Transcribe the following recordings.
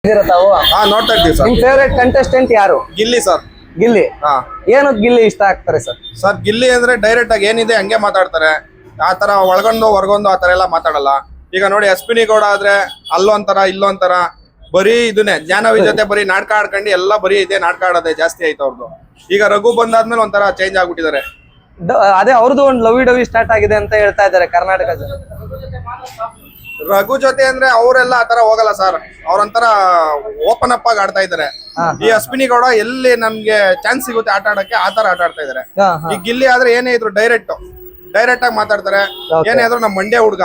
ಇದ್ದೀರಾ ತಾವು? ಹಾ ನೋಡ್ತಾ ಇರ್ತೀವಿ ಸರ್. ನಿಮ್ ಫೇವ್ರೆಟ್ ಕಂಟೆಸ್ಟೆಂಟ್ ಯಾರು? ಗಿಲ್ಲಿ ಸರ್. ಗಿಲ್ಲಿ? ಹಾ. ಏನದ್ ಗಿಲ್ಲಿ ಇಷ್ಟ ಆಗ್ತಾರೆ ಸರ್? ಸರ್ ಗಿಲ್ಲಿ ಅಂದ್ರೆ ಡೈರೆಕ್ಟ್ ಆಗಿ ಏನಿದೆ ಹಂಗೆ ಮಾತಾಡ್ತಾರೆ. ಆ ತರ ಒಳಗೊಂಡು ಹೊರಗೊಂಡು ಆ ತರ ಎಲ್ಲ ಮಾತಾಡಲ್ಲ. ಈಗ ನೋಡಿ ಅಶ್ವಿನಿ ಗೌಡ ಆದ್ರೆ ಅಲ್ಲೊಂಥರ ಇಲ್ಲೊಂಥರ ಬರೀ ಇದನ್ನೇ ಜ್ಞಾನವಿ ಜೊತೆ ಬರೀ ನಾಟಕ ಆಡ್ಕೊಂಡು ಎಲ್ಲ ಬರೀ ಇದೆ ನಾಟಕ ಆಡೋದೇ ಜಾಸ್ತಿ ಆಯ್ತು ಅವ್ರದ್ದು ಈಗ ರಘು ಬಂದಾದ್ಮೇಲೆ ಒಂಥರ ಚೇಂಜ್ ಆಗ್ಬಿಟ್ಟಿದ್ದಾರೆ. ಡ- ಅದೇ ಅವ್ರದ್ದು ಒಂದು ಲವಿ ಡವಿ ಸ್ಟಾರ್ಟ್ ಆಗಿದೆ ಅಂತ ಹೇಳ್ತಾ ಇದ್ದಾರೆ ಕರ್ನಾಟಕ ಜನ. ರಘು ಜೊತೆ ಅಂದ್ರೆ ಅವರೆಲ್ಲ ಆತರ ತರ ಹೋಗಲ್ಲ ಸರ್ ಅವ್ರಂತರ ಓಪನ್ ಅಪ್ ಆಗಿ ಆಡ್ತಾ ಇದಾರೆ. ಈ ಅಶ್ವಿನಿ ಗೌಡ ಎಲ್ಲಿ ನಮ್ಗೆ ಚಾನ್ಸ್ ಸಿಗುತ್ತೆ ಆಟ ಆಡಕ್ಕೆ ಆತರ ತರ ಆಟ ಆಡ್ತಾ ಇದಾರೆ. ಈ ಗಿಲ್ಲಿ ಆದ್ರೆ ಏನೇ ಇದ್ರು ಡೈರೆಕ್ಟ್ ಡೈರೆಕ್ಟ್ ಆಗಿ ಮಾತಾಡ್ತಾರೆ. ಏನೇ ಆದ್ರೂ ನಮ್ಮ ಮಂಡ್ಯ ಹುಡ್ಗ.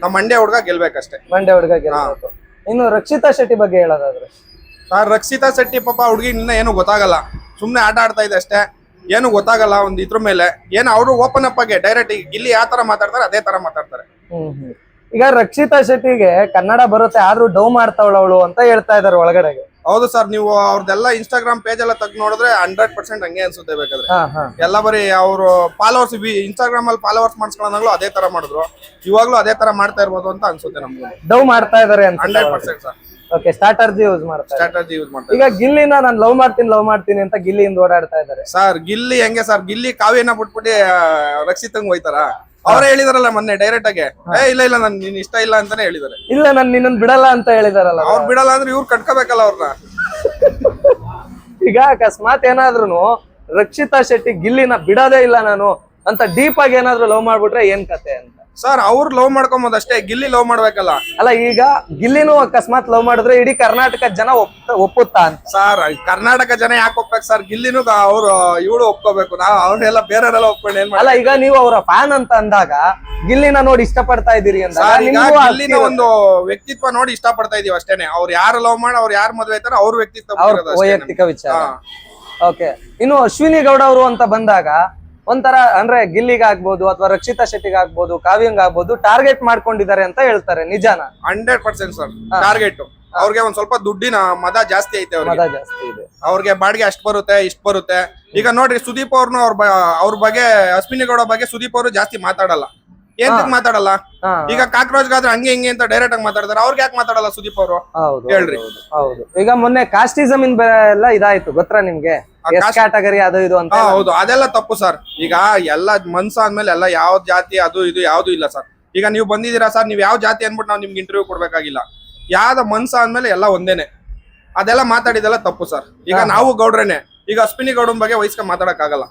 ನಮ್ಮ ಮಂಡ್ಯ ಹುಡ್ಗ ಗೆಲ್ಬೇಕಷ್ಟೇ. ಮಂಡ್ಯ ಹುಡುಗ ಗೆಲ್ಬೇಕು. ಇನ್ನು ರಕ್ಷಿತಾ ಶೆಟ್ಟಿ ಬಗ್ಗೆ ಹೇಳೋದಾದ್ರೆ? ಸರ್ ರಕ್ಷಿತಾ ಶೆಟ್ಟಿ ಪಾಪ ಹುಡುಗಿ ಇನ್ನ ಏನು ಗೊತ್ತಾಗಲ್ಲ. ಸುಮ್ನೆ ಆಟ ಆಡ್ತಾ ಇದೆ ಅಷ್ಟೇ. ಏನು ಗೊತ್ತಾಗಲ್ಲ ಒಂದ್ ಇದ್ರ ಮೇಲೆ. ಏನು ಅವರು ಓಪನ್ ಅಪ್ ಆಗಿ ಡೈರೆಕ್ಟ್ ಗಿಲ್ಲಿ ಯಾವ ತರ ಮಾತಾಡ್ತಾರೆ ಅದೇ ತರ ಮಾತಾಡ್ತಾರೆ. ಈಗ ರಕ್ಷಿತಾ ಶೆಟ್ಟಿಗೆ ಕನ್ನಡ ಬರುತ್ತೆ ಆದ್ರೂ ಡೌ ಮಾಡ್ತಾವಳ ಅವಳು ಅಂತ ಹೇಳ್ತಾ ಇದಾರೆ ಒಳಗಡೆಗೆ. ಹೌದು ಸರ್ ನೀವು ಅವ್ರದ್ದೆಲ್ಲ ಇನ್ಸ್ಟಾಗ್ರಾಮ್ ಪೇಜ್ ಎಲ್ಲ ತಗ್ ನೋಡಿದ್ರೆ ಹಂಡ್ರೆಡ್ ಪರ್ಸೆಂಟ್ ಹಂಗೆ ಅನ್ಸುತ್ತೆ ಬೇಕಾದ್ರೆ. ಹಾ ಹಾ. ಎಲ್ಲ ಬರೀ ಅವರು ಫಾಲೋವರ್ಸ್ ಇನ್ಸ್ಟಾಗ್ರಾಮ್ ಅಲ್ಲಿ ಫಾಲೋವರ್ಸ್ ಮಾಡಿಸ್ಕೊಳ್ಳೋದಾಗ್ಲೂ ಅದೇ ತರ ಮಾಡಿದ್ರು. ಇವಾಗ್ಲೂ ಅದೇ ತರ ಮಾಡ್ತಾ ಇರ್ಬೋದು ಅಂತ ಅನ್ಸುತ್ತೆ ನಮ್ಗೆ. ಡೌ ಮಾಡ್ತಾ ಇದಾರೆ ಅಂತ hundred percent sir okay strategy use ಮಾಡ್ತಾರೆ ಸ್ಟ್ರಾಟಜಿ ಯೂಸ್ ಮಾಡ್ತಾರೆ ಈಗ ಗಿಲ್ಲಿನ ನಾನು ಲವ್ ಮಾಡ್ತೀನಿ ಲವ್ ಮಾಡ್ತೀನಿ ಅಂತ ಗಿಲ್ಲಿಯಿಂದ ಓಡಾಡ್ತಾ ಇದಾರೆ ಸರ್ ಗಿಲ್ಲಿ ಹೆಂಗೆ ಸರ್ ಗಿಲ್ಲಿ ಕಾವ್ಯನ ಬಿಟ್ಬಿಟ್ಟು ರಕ್ಷಿತಂಗ್ ಹೋಯ್ತಾರ? ಅವರೇ ಹೇಳಿದಾರಲ್ಲ ಮೊನ್ನೆ ಡೈರೆಕ್ಟ್ ಆಗಿ. ಏ ಇಲ್ಲ ಇಲ್ಲ ನನ್ ನಿನ್ ಇಷ್ಟ ಇಲ್ಲ ಅಂತಾನೆ ಹೇಳಿದಾರೆ. ಇಲ್ಲ ನಾನು ನಿನ್ನನ್ ಬಿಡಲ್ಲ ಅಂತ ಹೇಳಿದಾರಲ್ಲ ಅವ್ರು ಬಿಡಲ್ಲ ಅಂದ್ರೆ ಇವ್ರು ಕಟ್ಕೋಬೇಕಲ್ಲ ಅವ್ರನ್ನ ಈಗ ಅಕಸ್ಮಾತ್ ಏನಾದ್ರೂ ರಕ್ಷಿತಾ ಶೆಟ್ಟಿ ಗಿಲ್ಲಿನ ಬಿಡೋದೇ ಇಲ್ಲ ನಾನು ಅಂತ ಡೀಪ್ ಆಗಿ ಏನಾದ್ರು ಲವ್ ಮಾಡ್ಬಿಟ್ರೆ ಏನ್ ಕತೆ ಅಂತ. ಸರ್ ಅವ್ರು ಲವ್ ಮಾಡ್ಕೊಂಬೋದು ಅಷ್ಟೇ ಗಿಲ್ಲಿ ಲವ್ ಮಾಡ್ಬೇಕಲ್ಲ. ಅಲ್ಲ ಈಗ ಗಿಲ್ಲಿನೂ ಅಕಸ್ಮಾತ್ ಲವ್ ಮಾಡಿದ್ರೆ ಇಡೀ ಕರ್ನಾಟಕ ಜನ ಒಪ್ ಒಪ್ಪುತ್ತಾ ಅಂತ? ಸರ್ ಕರ್ನಾಟಕ ಜನ ಯಾಕೆ ಒಪ್ಬೇಕು ಸರ್? ಗಿಲ್ಲಿನೂ ಅವ್ರು ಇವಳು ಒಪ್ಕೋಬೇಕು. ನಾವು ಅವ್ರನ್ನೆಲ್ಲ ಬೇರೆಯವರೆಲ್ಲ ಒಪ್ಕೊಂಡು ಏನ್ ಅಲ್ಲ ಈಗ ನೀವು ಅವರ ಫ್ಯಾನ್ ಅಂತ ಅಂದಾಗ ಗಿಲ್ಲಿನ ನೋಡಿ ಇಷ್ಟಪಡ್ತಾ ಇದ್ದೀರಿ ಅಂತ. ಸರ್ ಈಗ ಗಿಲ್ಲಿನ ಒಂದು ವ್ಯಕ್ತಿತ್ವ ನೋಡಿ ಇಷ್ಟ ಪಡ್ತಾ ಇದೀವಿ ಅಷ್ಟೇನೆ. ಅವ್ರು ಯಾರು ಲವ್ ಮಾಡಿ ಅವ್ರು ಯಾರು ಮದ್ವೆ ಆಯ್ತಾರ ಅವ್ರ ವ್ಯಕ್ತಿತ್ವ ಅವ್ರ ಬಿಟ್ಟಿರೋದು ಅಷ್ಟೇನೆ. ವೈಯಕ್ತಿಕ ವಿಚಾರ. ಹಾ. ಓಕೆ ಇನ್ನು ಅಶ್ವಿನಿ ಗೌಡ ಅವರು ಅಂತ ಬಂದಾಗ ಒಂಥರ ಅಂದ್ರೆ ಗಿಲ್ಲಿಗಾಗ್ಬೋದು ಅಥವಾ ರಕ್ಷಿತಾ ಶೆಟ್ಟಿಗಾಗ್ಬೋದು ಕಾವ್ಯಂಗ್ ಆಗ್ಬೋದು ಟಾರ್ಗೆಟ್ ಮಾಡ್ಕೊಂಡಿದ್ದಾರೆ ಅಂತ ಹೇಳ್ತಾರೆ ನಿಜಾನ? ಹಂಡ್ರೆಡ್ ಪರ್ಸೆಂಟ್ ಸರ್ ಟಾರ್ಗೆಟ್ ಅವ್ರಿಗೆ ಒಂದ್ ಸ್ವಲ್ಪ ದುಡ್ಡಿನ ಮದ ಜಾಸ್ತಿ ಐತೆ ಅವ್ರಿಗೆ. ಮದ ಜಾಸ್ತಿ ಇದೆ. ಅವ್ರಿಗೆ ಬಾಡಿಗೆ ಅಷ್ಟ್ ಬರುತ್ತೆ ಇಷ್ಟ್ ಬರುತ್ತೆ. ಈಗ ನೋಡ್ರಿ ಸುದೀಪ್ ಅವ್ರನ್ನ ಅವ್ರ ಅವ್ರ ಬಗ್ಗೆ ಅಶ್ವಿನಿ ಗೌಡ ಬಗ್ಗೆ ಸುದೀಪ್ ಅವರು ಜಾಸ್ತಿ ಮಾತಾಡಲ್ಲ. ಏನ್ ಮಾತಾಡಲ್ಲ? ಈಗ ಈಗ ಕಾಕ್ರೋಚ್ಗಾದ್ರೆ ಹಂಗೆ ಹಿಂಗೆ ಅಂತ ಡೈರೆಕ್ಟ್ ಆಗಿ ಮಾತಾಡ್ತಾರೆ. ಅವ್ರಿಗೆ ಯಾಕೆ ಮಾತಾಡಲ್ಲ ಸುದೀಪ್ ಅವರು? ಹೇಳ್ರಿ. ಹೌದು ಈಗ ಮೊನ್ನೆ ಕಾಸ್ಟಿಸಮ್ ಇನ್ ಎಲ್ಲ ಇದಾಯ್ತು ಗೊತ್ತಾ ನಿಮ್ಗೆ? ಕ್ಯಾಟಗರಿ ಅದು ಇದು ಅಂತ ಹೌದು. ಅದೆಲ್ಲ ತಪ್ಪು ಸರ್. ಈಗ ಎಲ್ಲ ಮನ್ಸ ಆದ್ಮೇಲೆ ಎಲ್ಲ ಯಾವ ಜಾತಿ ಅದು ಇದು ಯಾವ್ದು ಇಲ್ಲ ಸರ್. ಈಗ ನೀವು ಬಂದಿದ್ದೀರಾ ಸರ್ ನೀವು ಯಾವ ಜಾತಿ ಅನ್ಬಿಟ್ಟು ನಾವು ನಿಮ್ಗೆ ಇಂಟರ್ವ್ಯೂ ಕೊಡ್ಬೇಕಾಗಿಲ್ಲ. ಯಾವ್ದ ಮನ್ಸ ಆದ್ಮೇಲೆ ಎಲ್ಲ ಒಂದೇನೆ. ಅದೆಲ್ಲ ಮಾತಾಡಿದೆಲ್ಲ ತಪ್ಪು ಸರ್. ಈಗ ನಾವು ಗೌಡ್ರೇನೆ. ಈಗ ಅಶ್ವಿನಿ ಗೌಡನ್ ಬಗ್ಗೆ ವಹಿಸ್ಕೊಂಡ್ ಮಾತಾಡಕ್ ಆಗಲ್ಲ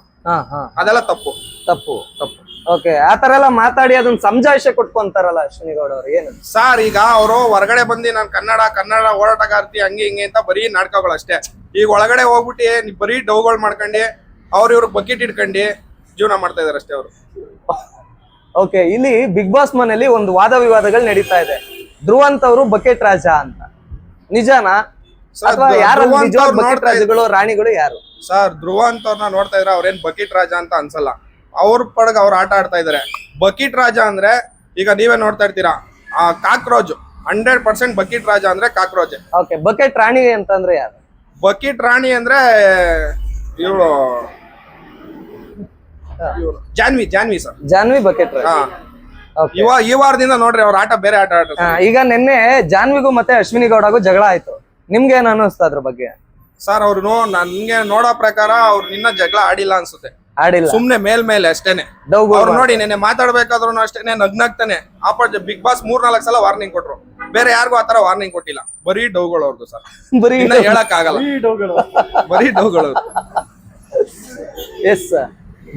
ಅದೆಲ್ಲ ತಪ್ಪು. ತಪ್ಪು ತಪ್ಪು. ಓಕೆ ಆತರ ಎಲ್ಲ ಮಾತಾಡಿ ಅದನ್ನ ಸಮಜಾಯಿಷೆ ಕೊಟ್ಕೊಂತಾರಲ್ಲ ಅಶ್ವಿನಿ ಗೌಡ ಅವ್ರು ಏನು? ಸರ್ ಈಗ ಅವರು ಹೊರಗಡೆ ಬಂದು ನಾನು ಕನ್ನಡ ಕನ್ನಡ ಹೋರಾಟಗಾರ್ತಿ ಹಂಗೆ ಹಿಂಗೆ ಅಂತ ಬರೀ ನಾಟಕಗಳು ಅಷ್ಟೇ. ಈಗ ಒಳಗಡೆ ಹೋಗ್ಬಿಟ್ಟು ಬರೀ ಡೌಗಳು ಮಾಡ್ಕೊಂಡು ಅವ್ರ ಇವ್ರಿಗೆ ಬಕೆಟ್ ಇಟ್ಕೊಂಡು ಜೀವನ ಮಾಡ್ತಾ ಇದಾರೆ ಅಷ್ಟೇ ಅವರು. ಓಕೆ ಇಲ್ಲಿ ಬಿಗ್ ಬಾಸ್ ಮನೆಯಲ್ಲಿ ಒಂದು ವಾದ ವಿವಾದಗಳು ನಡೀತಾ ಇದೆ. ಧ್ರುವಂತ ಅವರು ಬಕೆಟ್ ರಾಜ ಅಂತ. ನಿಜಾನ? ಸರ್, ಅಥವಾ ಯಾರು ಧ್ರುವಂತ್ ಬಕೆಟ್ ರಾಜಗಳು ರಾಣಿಗಳು ಯಾರು? ಸರ್ ಧ್ರುವ ಅಂತವ್ರನ್ನ ನೋಡ್ತಾ ಇದ್ರೆ ಅವ್ರೇನ್ ಬಕೆಟ್ ರಾಜ ಅಂತ ಅನ್ಸಲ್ಲ. ಅವ್ರ ಪಡಗ ಅವ್ರು ಆಟ ಆಡ್ತಾ ಇದಾರೆ. ಬಕೀಟ್ ರಾಜ ಅಂದ್ರೆ ಈಗ ನೀವೇ ನೋಡ್ತಾ ಇರ್ತೀರಾ? ಆ ಕಾಕ್ರೋಜ್ ಹಂಡ್ರೆಡ್ ಪರ್ಸೆಂಟ್ ಬಕೀಟ್ ರಾಜ ಅಂದ್ರೆ ಕಾಕ್ರೋಜ್ ಓಕೆ ಬಕೆಟ್ ರಾಣಿ ಅಂತಂದ್ರೆ ಯಾರು? ಬಕೀಟ್ ರಾಣಿ ಅಂದ್ರೆ ಇವಳು ಜಾನ್ವಿ ಜಾನ್ವಿ ಸರ್. ಜಾನ್ವಿ ಬಕೆಟ್ ರಾಣಿ. ಹಾ. ಇವ ಈ ವಾರದಿಂದ ನೋಡ್ರಿ ಅವ್ರ ಆಟ ಬೇರೆ ಆಟ ಆಡ್ತಾರೆ. ಈಗ ನಿನ್ನೆ ಜಾನ್ವಿಗೂ ಮತ್ತೆ ಅಶ್ವಿನಿ ಗೌಡಗೂ ಜಗಳ ಆಯ್ತು. ನಿಮ್ಗೆ ಏನ್ ಅನ್ನಿಸ್ತಾ ಅದ್ರ ಬಗ್ಗೆ? ಸರ್ ಅವ್ರು ನನ್ಗೆ ನೋಡೋ ಪ್ರಕಾರ ಅವ್ರು ನಿನ್ನ ಜಗಳ ಆಡಿಲ್ಲ ಅನ್ಸುತ್ತೆ. ಆಡಿಲ್ಲ. ಸುಮ್ನೆ ಮೇಲ್ ಮೇಲೆ ಅಷ್ಟೇನೆ. ಡೌ ಅವ್ರು ನೋಡಿ ನಿನ್ನೆ ಮಾತಾಡ್ಬೇಕಾದ್ರು ಅಷ್ಟೇನೆ ನಗ್ನಾಗ್ತಾನೆ. ಆಪೋಸಿಟ್ ಬಿಗ್ ಬಾಸ್ ಮೂರ್ ನಾಲ್ಕು ಸಲ ವಾರ್ನಿಂಗ್ ಕೊಟ್ರು. ಬೇರೆ ಯಾರಿಗೂ ಆತರ ವಾರ್ನಿಂಗ್ ಕೊಟ್ಟಿಲ್ಲ. ಬರೀ ಡೌಗಳು ಅವ್ರದ್ದು ಸರ್. ಬರೀ ಇನ್ನ ಹೇಳಕ್ ಆಗಲ್ಲ ಬರೀ ಡೌಗಳು. ಎಸ್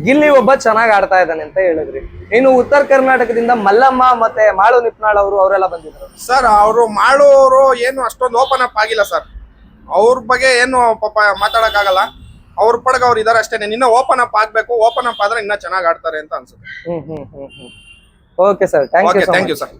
ಗಿಲ್ಲಿ ಒಬ್ಬ ಚೆನ್ನಾಗ್ ಆಡ್ತಾ ಇದ್ದಾನೆ ಅಂತ ಹೇಳಿದ್ರಿ. ಇನ್ನು ಉತ್ತರ ಕರ್ನಾಟಕದಿಂದ ಮಲ್ಲಮ್ಮ ಮತ್ತೆ ಮಾಳು ನಿಪ್ನಾಳ್ ಅವರು ಅವರೆಲ್ಲ ಬಂದಿದ್ರು. ಸರ್ ಅವರು ಮಾಳು ಅವರು ಏನು ಅಷ್ಟೊಂದು ಓಪನ್ ಅಪ್ ಆಗಿಲ್ಲ ಸರ್. ಅವ್ರ ಬಗ್ಗೆ ಏನು ಪಾಪ ಮಾತಾಡಕ್ ಆಗಲ್ಲ ಅವ್ರ ಪಡಗ ಅವ್ರು ಇದಾರೆ ಅಷ್ಟೇ ನಿನ್ನ ಓಪನ್ ಅಪ್ ಆಗ್ಬೇಕು ಓಪನ್ ಅಪ್ ಆದ್ರೆ ಇನ್ನ ಚೆನ್ನಾಗ್ ಆಡ್ತಾರೆ ಅಂತ ಅನ್ಸುತ್ತೆ. ಹ್ಮ್ ಹ್ಮ್ ಹ್ಮ್ ಹ್ಮ್. Okay sir thank you sir